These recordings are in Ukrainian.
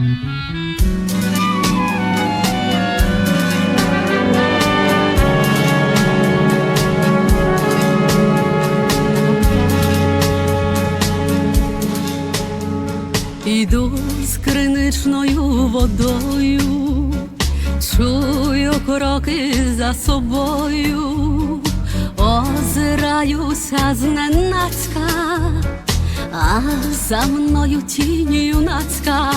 Іду з криничною водою, чую кроки за собою, озираюся зненацька, а за мною тінь юнацька,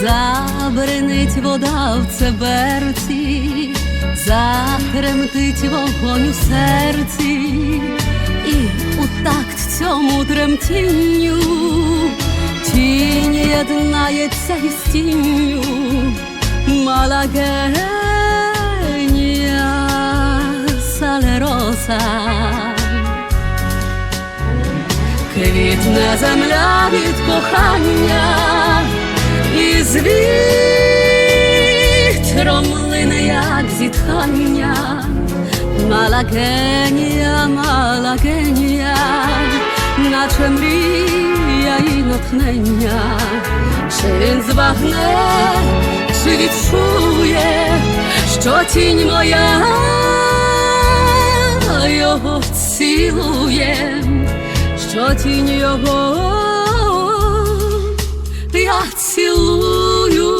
забринить вода в цеберці, затремтить вогонь у серці, і у такт цьому тремтінню. Тінь єднається із тінню Малагенія салероса Квітне земля від кохання І з вітром лине, як зітхання. Малагенія, малагенія наче мрія і натхнення, чи він збагне, чи відчує, що тінь моя його цілує, що тінь його я цілую.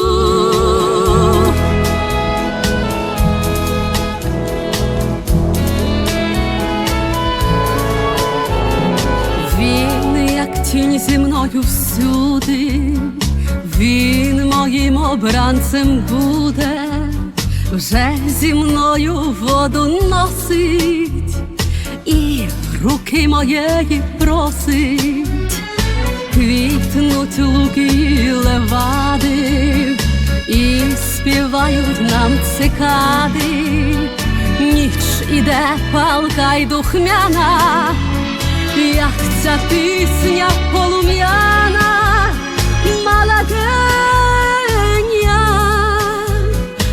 Він, як тінь зі мною всюди, він моїм обранцем буде, вже зі мною воду носить і руки моєї просить, квітнуть луки левади, і співають нам цикади, ніч іде палка й духмяна як ця пісня полум'яна, малагеня,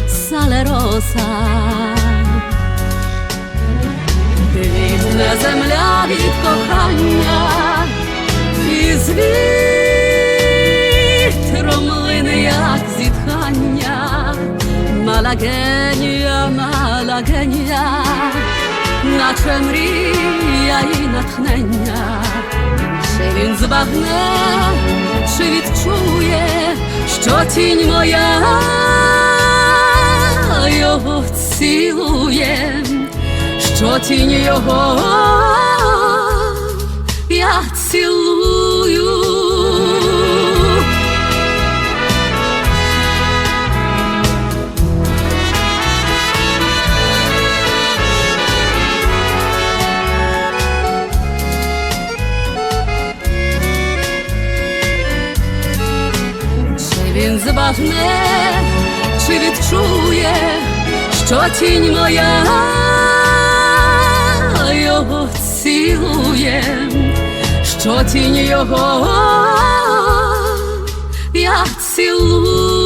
салероса, Квітне земля від кохання, і з вітром лине, як зітхання, малагенія, малагенія наче мрія і натхнення, чи він збагне, чи відчує, що тінь моя його цілує, що тінь його цілую. Чи він збагне, чи відчує, що тінь моя його цілує, що тінь його я цілую, цілую.